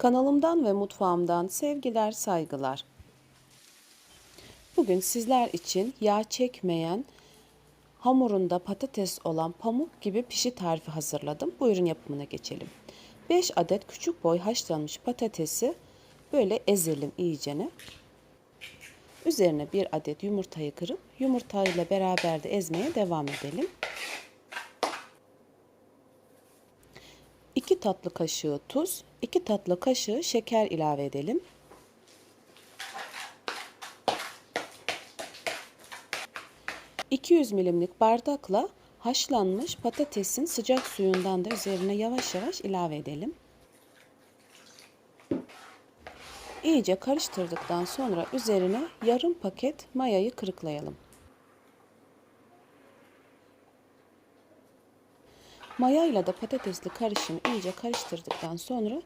Kanalımdan ve mutfağımdan sevgiler, saygılar. Bugün sizler için yağ çekmeyen, hamurunda patates olan pamuk gibi pişi tarifi hazırladım. Buyurun yapımına geçelim. 5 adet küçük boy haşlanmış patatesi böyle ezelim iyicene. Üzerine bir adet yumurtayı kırıp yumurtayla beraber de ezmeye devam edelim. 2 tatlı kaşığı tuz, 2 tatlı kaşığı şeker ilave edelim. ...200 milimlik bardakla haşlanmış patatesin sıcak suyundan da üzerine yavaş yavaş ilave edelim. İyice karıştırdıktan sonra üzerine yarım paket mayayı kırıklayalım. Maya ile de patatesli karışımı iyice karıştırdıktan sonra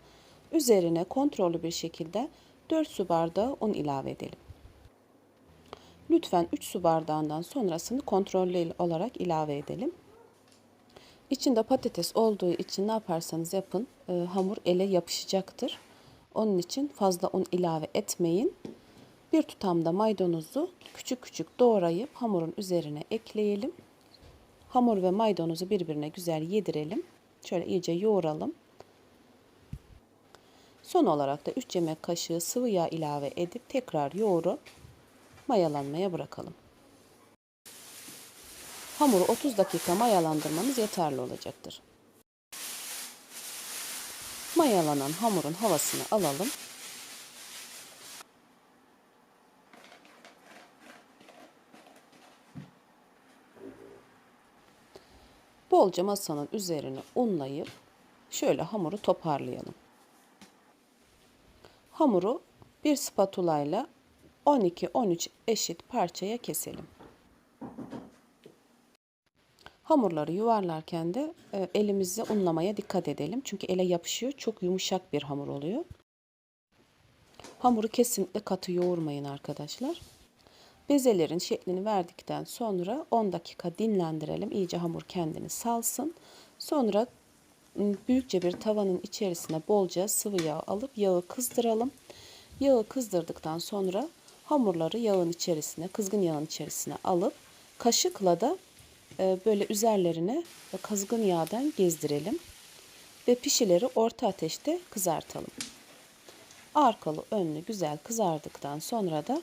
üzerine kontrollü bir şekilde 4 su bardağı un ilave edelim. Lütfen 3 su bardağından sonrasını kontrollü olarak ilave edelim. İçinde patates olduğu için ne yaparsanız yapın e, hamur ele yapışacaktır. Onun için fazla un ilave etmeyin. Bir tutamda maydanozu küçük küçük doğrayıp hamurun üzerine ekleyelim. Hamur ve maydanozu birbirine güzel yedirelim. Şöyle iyice yoğuralım. Son olarak da 3 yemek kaşığı sıvı yağ ilave edip tekrar yoğurup mayalanmaya bırakalım. Hamuru 30 dakika mayalandırmamız yeterli olacaktır. Mayalanan hamurun havasını alalım. Bolca masanın üzerine unlayıp şöyle hamuru toparlayalım. Hamuru bir spatula ile 12-13 eşit parçaya keselim. Hamurları yuvarlarken de e, elimizle unlamaya dikkat edelim. Çünkü ele yapışıyor. Çok yumuşak bir hamur oluyor. Hamuru kesinlikle katı yoğurmayın arkadaşlar. Bezelerin şeklini verdikten sonra 10 dakika dinlendirelim. İyice hamur kendini salsın. Sonra ıı, büyükçe bir tavanın içerisine bolca sıvı yağ alıp yağı kızdıralım. Yağı kızdırdıktan sonra hamurları yağın içerisine, kızgın yağın içerisine alıp kaşıkla da e, böyle üzerlerine kazgın yağdan gezdirelim ve pişileri orta ateşte kızartalım. Arkalı önlü güzel kızardıktan sonra da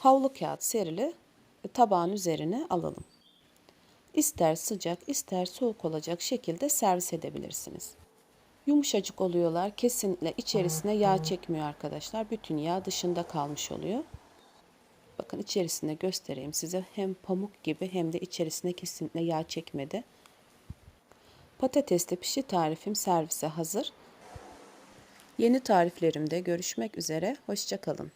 havlu kağıt serili tabağın üzerine alalım. İster sıcak ister soğuk olacak şekilde servis edebilirsiniz. Yumuşacık oluyorlar. Kesinlikle içerisine yağ çekmiyor arkadaşlar. Bütün yağ dışında kalmış oluyor. Bakın içerisinde göstereyim size. Hem pamuk gibi hem de içerisine kesinlikle yağ çekmedi. Patatesli pişi tarifim servise hazır. Yeni tariflerimde görüşmek üzere. Hoşçakalın.